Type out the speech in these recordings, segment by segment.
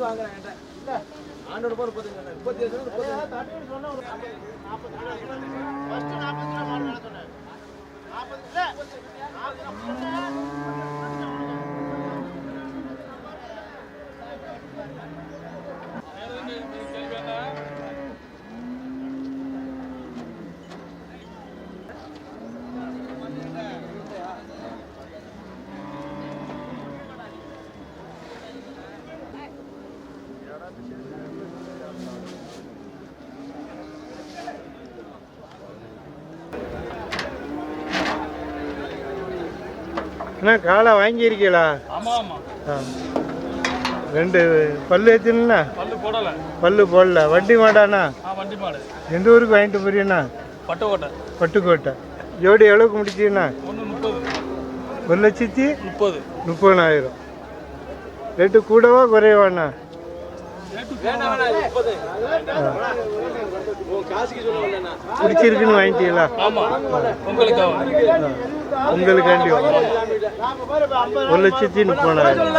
வந்து வாங்குறேன் என்கிட்ட. ஆண்டோட முப்பத்தஞ்சு. முப்பத்தி சொன்னேன், முப்பத்தஞ்சு. அண்ணா காலை வாங்கியிருக்கீங்களா? ரெண்டு பல்லு ஏற்றுனா பல்லு போடல. பல்லு போடல. வண்டி மாடாண்ணா? ஆ வண்டி மாடு. எந்த ஊருக்கு வாங்கிட்டு போறீங்கண்ணா? பட்டுக்கோட்டை. பட்டுக்கோட்டை. ஜோடி எவ்வளோக்கு முடிச்சீங்கண்ணா ஒரு லட்சத்தி முப்பது. முப்பதாயிரம் ரேட்டு கூடவா குறைவாண்ணா பிடிச்சிருக்குன்னு வாங்கிட்டீங்களா? ஆமா. உங்களுக்காக. உங்களுக்காண்டி ஒரு லட்சத்தி முப்பதாயிரம்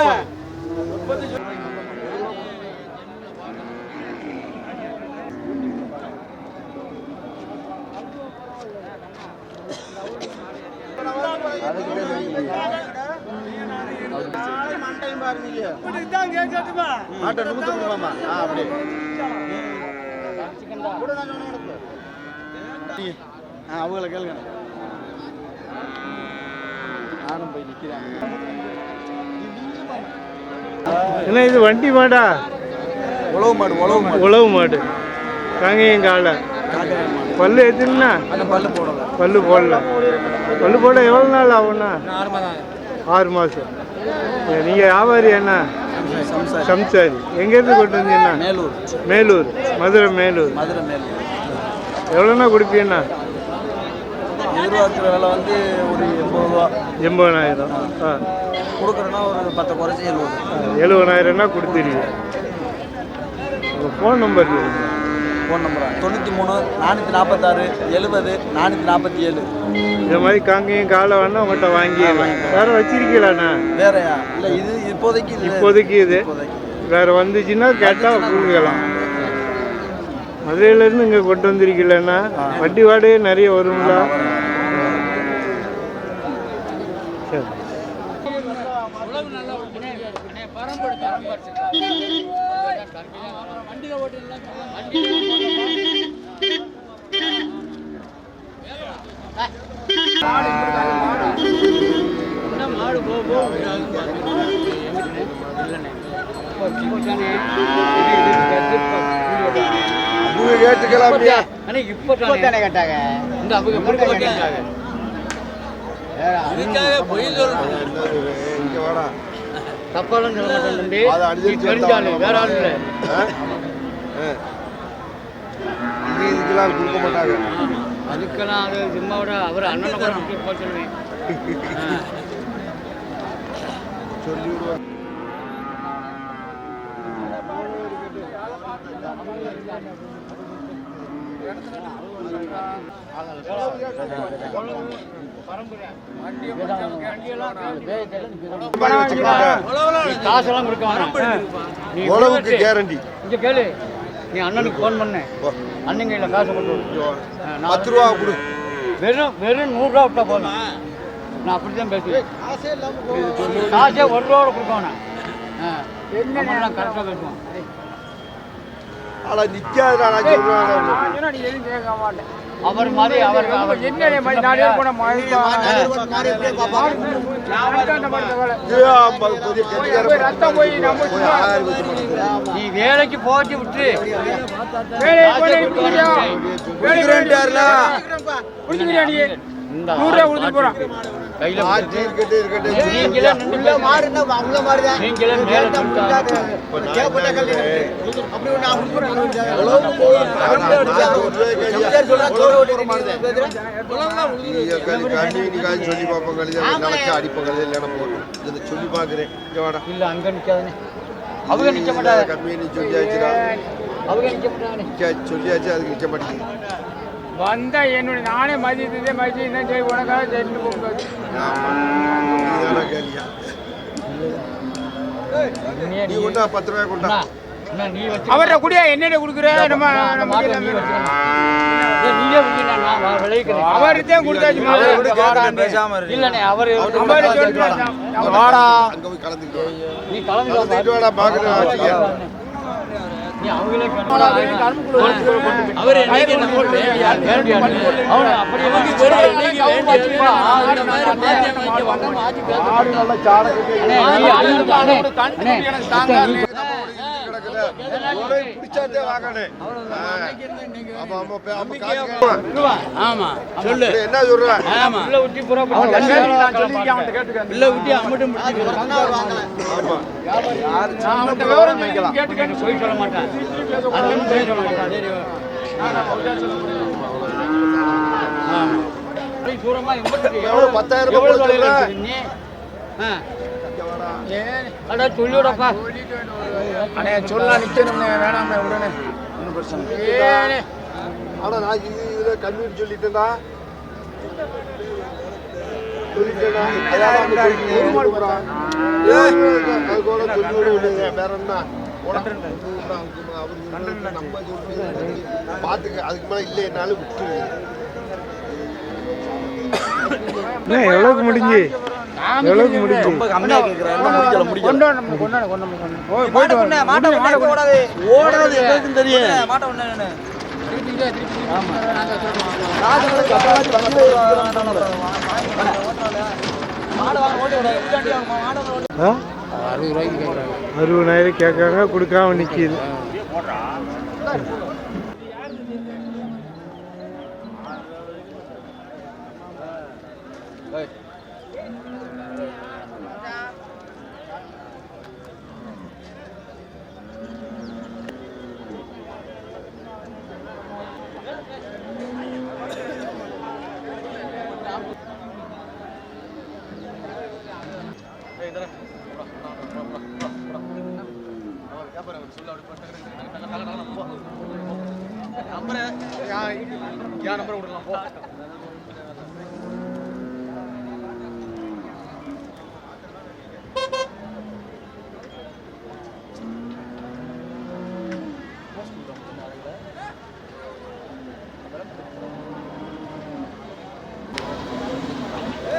மாட்டை நூத்து கொடுப்பாமா ஆ அப்படி ஆ அவங்கள கேளுங்க. நானும் போய் நிற்கிறேன் என்ன இது வண்டி மாடா? உழவு மாடு உழவு மாடு. உழவு மாடு. காங்கேயம் காலை. பல்லு எத்துனா அந்த பல்லு போடல. பல்லு போடல. பல்லு போட எவ்வளோ நாள் ஆகும்ண்ணா? ஆறு மாதம் நீங்கள் வியாபாரி என்ன? சம்சாரி. எங்கேருந்து கொண்டு வந்தீங்கண்ணா? மேலூர். மேலூர். மதுரை மேலூர். மதுரை மேலூர். எவ்வளோண்ணா கொடுப்பீங்கண்ணா? எதிர்பார்க்குற விலை வந்து ஒரு எண்பது ரூபா. எண்பதாயிரம் ஆ. கொடுக்குறேன்னா ஒரு பத்து குறைச்சி எழுபது. எழுபதாயிரம்னா கொடுத்துருவீங்க. உங்கள் ஃபோன் நம்பர் ஃபோன் நம்பரா? தொண்ணூற்றி மூணு நானூற்றி நாற்பத்தாறு எழுபது நானூற்றி நாற்பத்தி ஏழு இந்த மாதிரி காங்கேயம் காலை வேணா உங்கள்கிட்ட வாங்கி வேற வச்சிருக்கீங்களாண்ணா வேறயா? இல்லை இது இப்போதைக்கு இது இப்போதைக்கு இது. வேற வந்துச்சுன்னா கேட்டால் கொடுக்கலாம் மதுரையிலேருந்து இங்கே கொண்டு வந்திருக்கீங்களண்ணா வண்டி வாடகை நிறைய வருங்களா? சரி. தப்பாலாம் சொல்ல மாட்டேன் தம்பி வேற ஆள் இல்லை இதுக்கெல்லாம் கொடுக்க மாட்டாங்க அதுக்கெல்லாம் அது சும்மாவோட அவர் அண்ணனை கூட போக சொல்லுவேன் சொல்லி விடுவாங்க காசெல்லாம் கொடுக்க உழவுக்கு கேரண்டி இங்க கேளு. நீ அண்ணனுக்கு ஃபோன் பண்ணு. அண்ணன் கையில் காசு கொண்டு பத்து ரூபா கொடு. வெறும் வெறும் நூறுரூவா விட்டா போதும். நான் அப்படி தான் பேசுவேன் காசே ஒரு ரூபா கொடுக்க வேணாம். ஆ நம்மளாம் கரெக்டாக பேசுவோம். ஆனா நிக்காதுடா நான் சொல்றேன். அவர் மாதிரி அவர் அவர் நீ வேலைக்கு போட்டு விட்டு காசை கொடுக்க வேணாம். இந்த கையில கொடுத்து மேல சொல்லிட்டாங்க சொல்லி பார்ப்போம் கழிச்சு அடிப்போம் கழிச்சு இல்லைன்னா போட்டோம் இதை சொல்லி பார்க்குறேன். இல்ல அங்க நிக்காதுன்னு அவங்க நிக்க மாட்டாங்க. கம்மியாக நீ சொல்லியாச்சுடா. அவங்க நிக்க மாட்டாங்க சொல்லியாச்சு அதுக்கு நிற்க மாட்டேங்குது. வந்தா என்னுடைய நானே மதியத்தை மதியம் என்ன செய்ய உனக்காக தெரிஞ்சு கேளியா நீ கொண்டா பத்து ரூபாய் கொண்டா. என்ன நீ வச்சு அவர்கிட்ட குடியா என்னென்ன கொடுக்குற? நம்ம நம்ம. அவர்கிட்டயும் கொடுத்தாச்சு பேசாம. இல்லண்ணே, அவரு அவரு சொல்லிட்டு வாடா. அங்க போய் கலந்துக்கிட்டு வா. நீ கலந்து கலந்துக்கிட்டு வாடா. பாக்குறேன் வச்சுக்க நீ அவங்களே அவரு என்னைக்கு என்ன போட்டு வேண்டியாரு அவரு அப்படி வந்து வெறும் என்னைக்கு வேண்டியாரு ஆறு மாதிரி மாத்தி மாத்தி வந்த மாத்தி பேச நல்ல சாணக்கு அண்ணே, நீ அழுது அண்ணே, அண்ணே, கிடக்குது ஒரே பிடிச்சாத்தே வாங்கண்ணே ஆமா ஆமா பே- அப்ப காசு ஆமா சொல்லு. டேய், என்ன சொல்ற? ஆமா. உள்ள விட்டு புறா அவன் சொல்லியிருக்கேன் அவன்கிட்ட கேட்டுக்க சொல்ல மாட்டேன் சொல்ல சொல்லிவிடப்பா அண்ணே சொல்லலாம் நிக்கணும்னே வேணாமே உடனே ஒன்றும் பிரச்சனை ஆனா நான் இது இதுல கம்மின்னு சொல்லிட்டேன்டா சொல்லி. வேற என்ன பாத்துக்க அதுக்கு மேல இல்லைனாலும் விட்டுரு. என்ன எவ்வளோக்கு முடிஞ்சு? முடிஞ்சு? ரொம்ப கம்மியா கேக்குறாரு முடிக்கல முடிக்கல கொண்டாடு நம்ம கொண்டாடு கொண்டாடு கொண்டாடு போய் மாட்டை கொண்டே, மாட்டை கொண்டே, ஓடாது. ஓடாது எங்களுக்கும் தெரியும். மாட்டை கொண்டே நானு. ராஜனுக்கு அப்பலாச்சும் வந்து. மாடு வாங்க, ஓடி விடு. இல்லாட்டி அவங்க மாடு வாங்க, ஓடி. ஆ அறுபதாயிரம் கேட்காங்க கொடுக்காம நிற்கிது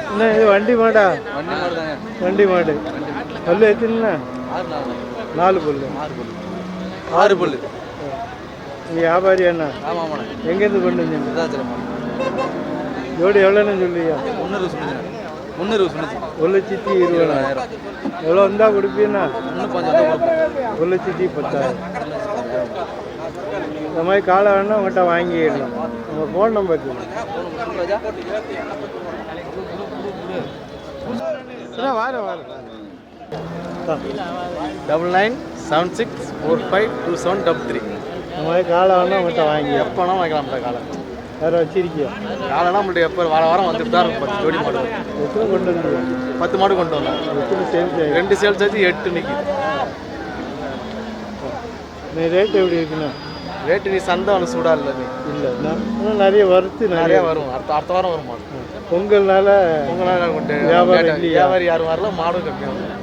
என்ன இது வண்டி மாடா. வண்டி மாடு தாங்க வண்டி மாடு. பல்லு எத்தனைண்ணா? நாலு பல்லு. ஆறு பல்லு. ஆறு பல்லு நீ வியாபாரி அண்ணா. ஆமா ஆமாண்ணே எங்கேருந்து கொண்டு வந்தீங்க? ஜோடி எவ்வளோன்னு சொல்லியா முந்நூறு சொன்னிச்சு முந்நூறு சொன்னிச்சு ஒரு லட்சத்தி இருபதாயிரம். எவ்வளோ வந்து கொடுப்போம். ஒரு லட்சத்தி பத்தாயிரம். இந்த மாதிரி காலை வேணா உங்கள்கிட்ட வாங்கிடலாம். உங்கள் ஃபோன் நம்பர் வார வார. Double nine seven six four five two seven double three. இந்த மாதிரி காலை வேணா உங்கள்கிட்ட வாங்கி எப்போ வேணாலும் வாங்கிக்கலாம்டா காலை. வேறு வச்சிருக்கியா? காலைனா நம்மள்ட்ட எப்போ வார வாரம் வந்துட்டு தான் இருக்கும் பத்து ஜோடி மாடு. எத்தனை கொண்டு வந்து பத்து மாடு கொண்டு வந்தோம். எத்தனை சேல்ஸ் ரெண்டு சேல்ஸ் ஆச்சு எட்டு நிற்கிது நீ ரேட் எப்படி இருக்குண்ணா? ரேட்டு நீ சந்தை ஒன்று சூடாக இல்லை நீ. இல்லை இன்னும் நிறைய வறுத்து நிறைய வரும். அடுத்த அடுத்த வாரம் வரும் மாடு பொங்கல்னால வியாபாரம் இல்லையா? வியாபாரி யாரும் வரல மாடும் கம்மியாகும்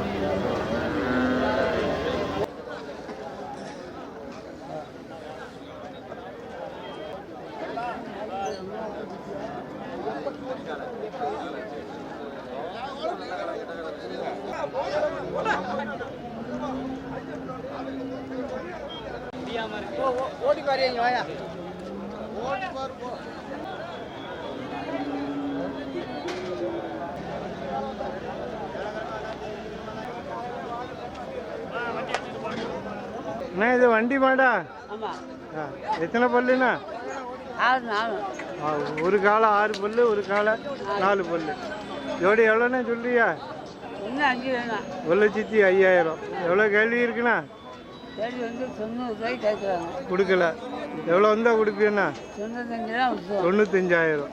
ஓடி பாரு இங்க வாயா அண்ணா இது வண்டி மாடா. எத்தனை பல்லுண்ணா? ஒரு காலை ஆறு பல்லு ஒரு காலை நாலு பல்லு. ஜோடி எவ்வளோண்ணே சொல்றியா? ஒரு லட்சத்தி ஐயாயிரம். எவ்வளோ கேள்வி இருக்குண்ணா? கொடுக்கல. எவ்வளோ வந்தால் விட்டுருவோம் தொண்ணூத்தஞ்சாயிரம்.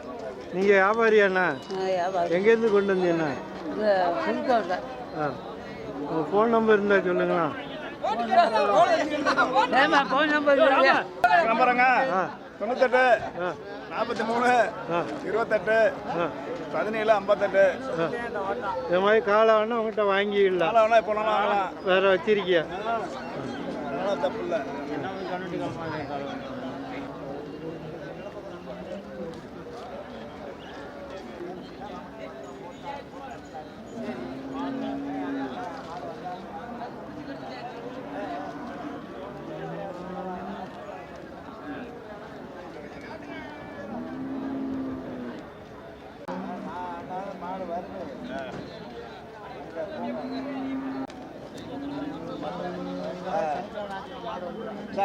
நீங்கள் வியாபாரியாண்ணா எங்கேருந்து கொண்டு வந்தீங்கண்ணா ஆ. உங்கள் ஃபோன் நம்பர் இருந்தால் சொல்லுங்களா ஏமா ஃபோன் நம்பர் நம்பருங்க ஆ. தொண்ணூத்தெட்டு. ஆ. நாற்பத்தி மூணு ஆ. இருபத்தெட்டு ஆ. பதினேழு ஐம்பத்தெட்டு. ஆ. இந்த மாதிரி காலை வேணா உங்கள்கிட்ட வாங்கிடலாம். வேணா இப்போ வேணா வாங்கலாம். வேற வச்சிருக்கியா? அதெல்லாம் தப்பு இல்லை.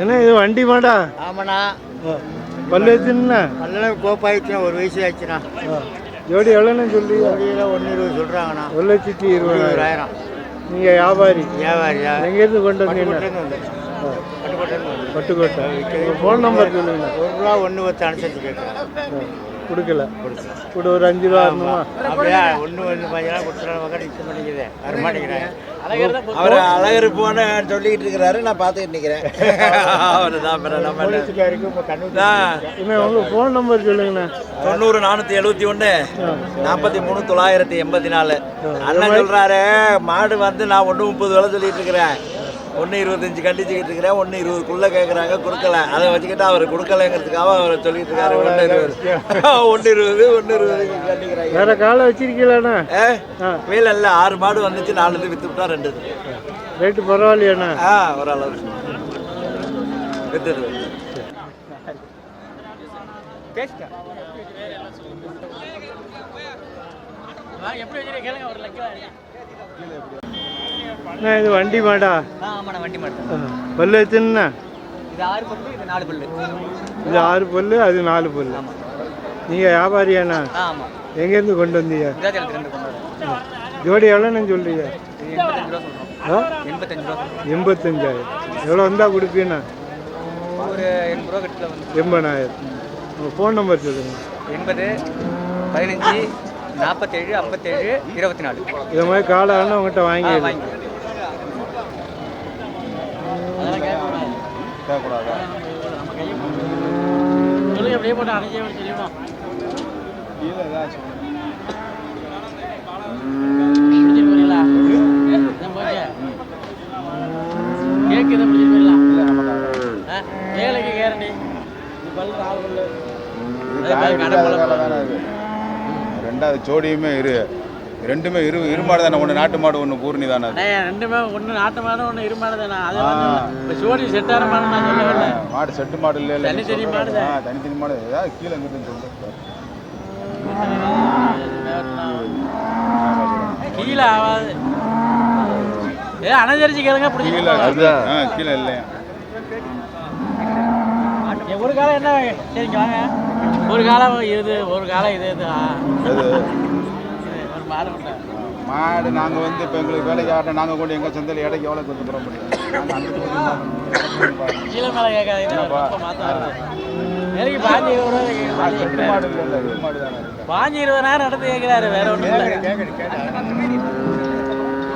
என்ன இது வண்டி மாடா? ஆமாண்ணா. பல்லு வச்சுன்னா நல்ல கோப்பாயிடுச்சுண்ணா ஒரு வயசு ஆயிடுச்சுண்ணா. ஜோடி எவ்வளோன்னு வெளியில் ஒன்று இருபது சொல்கிறாங்கண்ணா ஒரு லட்சத்தி இருபதாயிரம். நீங்கள் வியாபாரி? வியாபாரியா? எங்கேருந்து கொண்டு வந்தீங்க? பட்டுக்கோட்டை. உங்கள் ஃபோன் நம்பர் சொல்லுங்க. ஒரு ரூபா ஒன்று பத்து அனுசரிச்சு கேட்குறேன் கொடுக்கல. கூட ஒரு அஞ்சு ரூபா வரணுமா அப்படியே ஒன்று ஒன்று பதினெல்லாம் கொடுத்துருவாங்க மக்கள் இது பண்ணிக்குது. வர மாட்டேங்கிறேன் அவர் அழகர் போன சொல்லிக்கிட்டு இருக்கிறாரு நான் பார்த்துக்கிட்டு நிற்கிறேன் அவர் தான் அப்புறம் நம்ம என்ன? போலீஸ்காருக்கு இப்போ கண்ணு நான் என்ன உங்கள் ஃபோன் நம்பர் சொல்லுங்கண்ணா. தொண்ணூறு நானூற்றி எழுபத்தி ஒன்று நாற்பத்தி மூணு தொள்ளாயிரத்தி எண்பத்தி நாலு. அண்ணன் சொல்கிறாரு மாடு வந்து நான் ஒன்று முப்பது வேலை சொல்லிட்டு இருக்கிறேன். ஒன்று இருபத்தஞ்சு கண்டிச்சுக்கிட்டு இருக்கிறேன் ஒன்று இருபதுக்குள்ளே கேட்குறாங்க கொடுக்கல. அதை வச்சுக்கிட்டு அவர் கொடுக்கலங்கிறதுக்காக அவர் சொல்லிட்டு இருக்காரு ஒன்று இருபது. ஒன்று இருபது ஒன்று இருபது கண்டிக்கிறாங்க. வேற காலை வச்சிருக்கீங்களாண்ணா? ஏ ஆ. வேலை இல்லை ஆறு மாடு வந்துச்சு நாலு இது விட்டா ரெண்டு ரேட்டு பரவாயில்லையாண்ணா? ஆ ஓரளவு வித்துது. எப்படி கேளுங்க ஒரு லட்சம். அண்ணா இது வண்டி மாடா? ஆமாண்ணா வண்டி ஆ. பல்லு வச்சுன்னா இது ஆறு பல்லு இது நாலு பல்லு. இது ஆறு பல்லு அது நாலு பல்லு. நீங்கள் வியாபாரியாண்ணா? ஆமாம். எங்கேருந்து கொண்டு வந்தீங்க? ஜோடி எவ்வளோன்னு சொல்றோம். எண்பத்தஞ்சாயிரம். எவ்வளோ வந்தால் கொடுப்பீண்ணா? ஒரு எண்பது ரூபா கட்டில் வந்து எண்பதாயிரம். உங்கள் ஃபோன் நம்பர் சொல்லுங்கள் எண்பது பதினஞ்சு நாற்பத்தேழு ஐம்பத்தேழு இருபத்தி நாலு. இதை மாதிரி காலை வேணா உங்கள்கிட்ட வாங்கி வாங்கி சொல்லுங்க அப்படியே போட்டு அணைஞ்சே தெரியுமா? கேக்குது பிடிச்சிருப்பீங்களா ஏழைக்கு கேரண்டி பல்லு நாலு பல்லு. ரெண்டாவது ஜோடியுமே இரு. ரெண்டுமே இரு இரு மாடு தானே ஒன்று நாட்டு மாடு ஒன்று பூர்ணி தானே ரெண்டுமே ஒன்று நாட்டு மாடு ஒன்று இரு மாடு தானே அது வந்து சோடி செட் ஆகிற மாடு நான் சொல்லவே இல்லை மாடு செட்டு மாடு இல்லை இல்லை தனித்தனி மாடு தான். தனித்தனி மாடு. ஏதாவது கீழே இங்கிட்டு சொல்லுங்க கீழே ஆகாது ஏ அனசரிச்சு கேளுங்க பிடிச்சி ஆ கீழே இல்லையா. ஒரு காலம் என்ன? சரிங்க வாங்க. ஒரு காலம் இது ஒரு காலம் இது இது. ஆ. மாடு நாங்கள் வந்து இப்போ எங்களுக்கு வேலைக்கு நாங்கள் கொண்டு எங்கள் சந்தையில் இடைக்கு எவ்வளோ கொடுத்து போட முடியும் பாஞ்சு இருபதாயிரம் நடந்து கேட்குறாரு வேற ஒன்றும் இல்லை.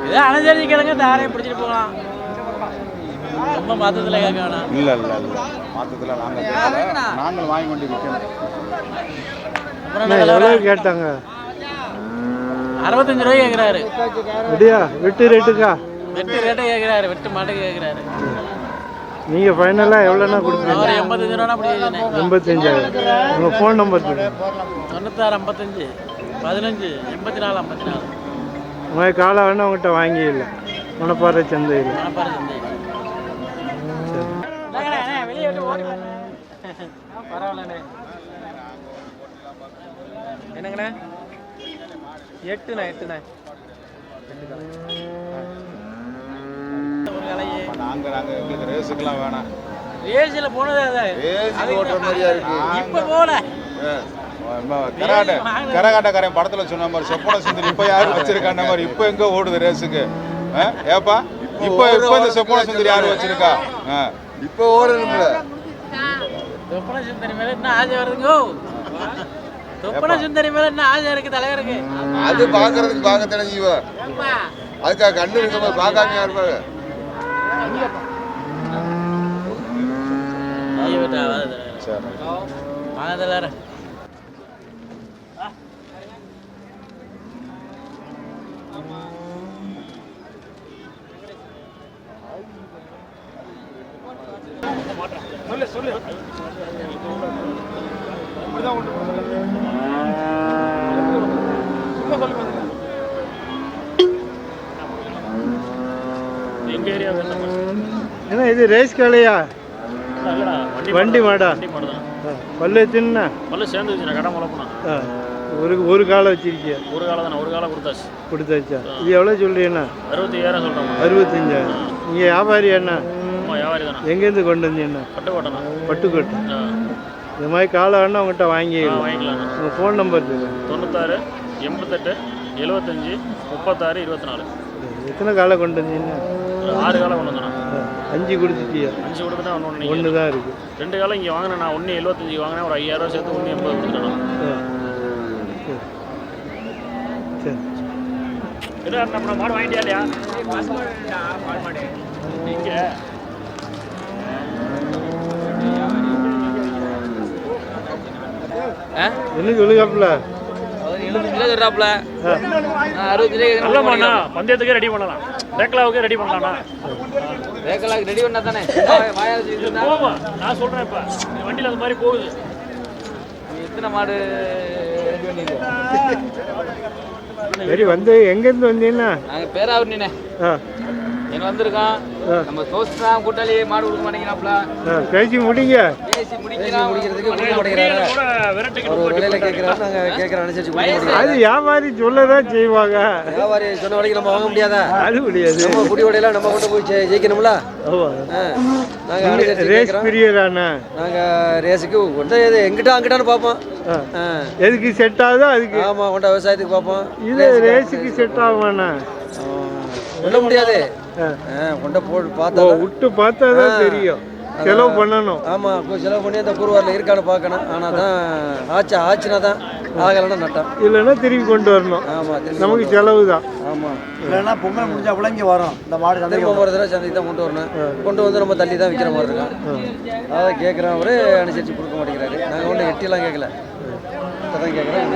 இதே அனசரிச்சு கேளுங்க தாரையும் பிடிச்சிட்டு போகலாம். ரொம்ப மாத்தத்தில் கேட்க வேணாம். இல்லை இல்லை இல்லை. மாற்றத்தில் நாங்கள் கேட்கல. நாங்கள் வாங்கி கொண்டு விற்கணும். எவ்வளோ? கேட்டாங்க? அறுபத்தஞ்சு ரூபாய் கேட்குறாரு அப்படியா? வெட்டு ரேட்டுக்கா? வெட்டு ரேட்டை கேட்குறாரு வெட்டு மாட்டுக்கு கேட்குறாரு நீங்கள் ஃபைனலாக எவ்வளோண்ணா கொடுப்பீங்க அவர் எண்பத்தஞ்சு ரூபா அப்படி எண்பத்தஞ்சாயிரம். உங்கள் ஃபோன் நம்பர் தொண்ணூத்தாறு ஐம்பத்தஞ்சு பதினஞ்சு எண்பத்தி நாலு ஐம்பத்தி நாலு மாதிரி காலை வேணா உங்கள்கிட்ட வாங்கிடலாம். மணப்பாறை சந்தையில். மணப்பாறை சந்தை வெளியே விட்டு ஓடி பரவாயில்லண்ணே. என்னங்கண்ணே? எட்டுண்ணே எட்டுண்ணே நாங்கள் நாங்கள் எங்களுக்கு ரேஸுக்கெல்லாம் வேணாம். ரேஸில் போனது அது. ஏசி ஓட்டுற மாதிரியா இருக்கு? இப்போ கரகாட்ட கரகாட்டக்காரன் படத்துல சொன்ன மாதிரி செப்பன சுந்தரி இப்ப யாரு வச்சிருக்கான மாதிரி இப்ப எங்க ஓடுது ரேஸுக்கு? ஆ? ஏப்பா? இப்ப இப்ப இந்த செப்பன சுந்தரி யாரு வச்சிருக்கா? ஆ. இப்போ ஓடணும்ல தொப்பன சுந்தரி மேல என்ன ஆசை வருதுங்க? தொப்பன சுந்தரி மேல என்ன ஆசை இருக்கு தலைவருக்கு அது பாக்குறதுக்கு பார்க்கத்தானே செய்வா அதுக்காக கண்ணு இருக்க பார்க்காம இருப்பாங்க. சரி வாங்க தலைவர ஏன்னா இது ரேஸ் காலையா வண்டி மாடா. பல்லு எத்தினா பல்லு சேர்ந்து வச்சுண்ணா கடை முளப்புனா ஒரு ஒரு காலை வச்சிருக்கியா? ஒரு காலம் தானே ஒரு காலம் கொடுத்தாச்சு. கொடுத்தாச்சா? இது எவ்வளோ சொல்றீங்கண்ணா அறுபத்தி ஏழாயிரம் சொல்கிறோம் அறுபத்தஞ்சாயிரம். நீங்கள் வியாபாரி அண்ணா அம்மா வியாபாரி தானே. எங்கேருந்து கொண்டு வந்தீங்கண்ணா பட்டுக்கோட்டண்ணா பட்டுக்கோட்டை இந்த மாதிரி காலை வேணா உங்கள்கிட்ட வாங்கிக்கலாம். வாங்கிக்கலாண்ணா உங்கள் ஃபோன் நம்பர் சொல்லுங்கள் தொண்ணூத்தாறு எண்பத்தெட்டு எழுபத்தஞ்சி முப்பத்தாறு இருபத்தி நாலு எத்தனை காலை கொண்டு வந்தீங்க? ஒரு ஆறு காலம் கொண்டு வந்தேண்ணா ஆ, அஞ்சு கொடுத்துட்டியா? அஞ்சு கொடுத்துட்டா ஒன்று ஒன்று ஒன்று தான் இருக்கு. ரெண்டு காலம் இங்கே வாங்கினேன் நான் ஒன்று எழுபத்தஞ்சி வாங்கினேன் ஒரு ஐயாயிரம் சேர்த்து ஒன்று எண்பது கொடுத்துட்டேன் ஆ. சரி. சரி. என்ன நம்ம மாடு வாங்கிட்டியா இல்லையா? இங்கே என்ன நல்லமாண்ணா பந்தயத்துக்கே ரெடி பண்ணலாம். ரேக்கலாவுக்கே ரெடி பண்ணலாம்ண்ணா ரேக்கலாக்கு ரெடி பண்ணா தானே? நான் சொல்கிறேன் இப்போ. வண்டியில் அந்த மாதிரி போகுது. எத்தனை மாடு சரி வந்து எங்கேருந்து வந்தீங்கன்னா? நாங்கள் பேராவூர்னிண்ணே ஆ. இங்கே வந்திருக்கோம். நம்ம தோஸ்து கூட்டாளி மாடு கொடுக்க மாட்டேங்கிறாப்ல பேசி முடிங்க. பேசி முடியும் அது வியாபாரி சொல்லதான் செய்வாங்க. வியாபாரி சொன்ன வரைக்கும் நம்ம வாங்க முடியாதா? அது முடியாது. நம்ம குடி வடையெல்லாம் நம்ம கொண்டு போய் ஜெயிக்கணும்ல? ஆமா. நாங்கள் ரேஸ் பிரியராண்ணா நாங்கள் ரேஸுக்கு கொண்ட எது எங்கிட்ட அங்கிட்டான்னு பார்ப்போம். எதுக்கு செட் ஆகுதோ அதுக்கு. ஆமாம் கொண்ட விவசாயத்துக்கு பார்ப்போம். இது ரேஸுக்கு செட் ஆகுமாண்ணா. சொல்ல முடியாது. கொண்ட போ ஓ, பார்த்தா விட்டு பார்த்தா தான் தெரியும். செலவு பண்ணணும். ஆமாம் செலவு பண்ணி அந்த கூறுவாரில் இருக்கான்னு பார்க்கணும். ஆனால் தான் ஆச்சு ஆச்சுனா தான் ஆகலைன்னா நட்டம். இல்லைன்னா திரும்பி கொண்டு வரணும். ஆமாம் நமக்கு செலவு தான் ஆமாம் இல்லைன்னா பொங்கல் முடிஞ்சாப்புல இங்கே வரோம். இந்த மாடு திரும்ப ஒரு தடவை சந்தைக்கு தான் கொண்டு வரணும். கொண்டு வந்து நம்ம தள்ளி தான் விற்கிற மாதிரி இருக்கான் அதை கேட்குறோம் அவரு அனுசரித்து கொடுக்க மாட்டேங்கிறாரு. நாங்கள் ஒன்றும் எட்டிலாம் கேட்கல தான் கேட்குறோம்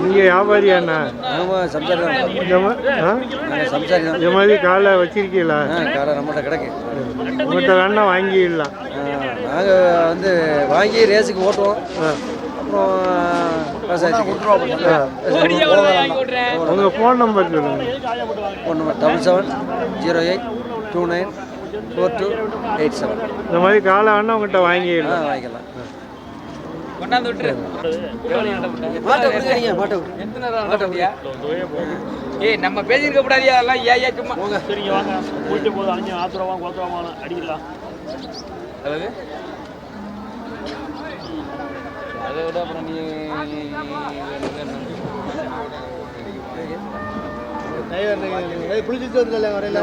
நீங்க வியாபாரியாண்ணா ஆமாம் சம்சாரி தான். இந்த மா- ஆ? நாங்கள் சம்சாரி தான். இந்த மாதிரி காலை வச்சிருக்கீங்களா ஆ கடை நம்மகிட்ட கிடக்கு. உங்கள்கிட்ட வேணா வாங்கிடலாம். நாங்கள் வந்து வாங்கி ரேஸுக்கு ஓட்டுவோம். அப்புறம் விவசாயத்துக்கு உங்க ஃபோன் நம்பர். சொல்லுங்க. Phone number double seven zero eight two nine four two eight seven. இந்த மாதிரி காலை வேணா உங்கள்கிட்ட ஆ வாங்கிடலாம். வாங்கிக்கலாம் கொண்டாந்து விட்டுரு மாட்டை விடுங்க மாட்டை விடு எத்தனை நேரம் மாட்ட முடியா ஏய் நம்ம பேசியிருக்க கூடாதியா? அதெல்லாம் ஏன் ஏன் சும்மா சரிங்க வாங்க. போயிட்டு போதும் அழிஞ்சு ஆத்துருவாங்க கோத்துருவாங்க அடிக்கலாம். அதாவது? அதை விட அப்புறம் நீ குளிச்சுட்டு வந்து வரையில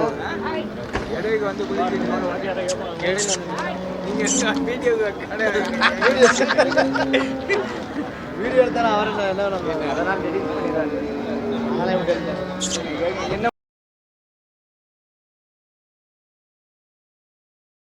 வீடியோ எடுத்தா அவரை என்ன அதெல்லாம் என்ன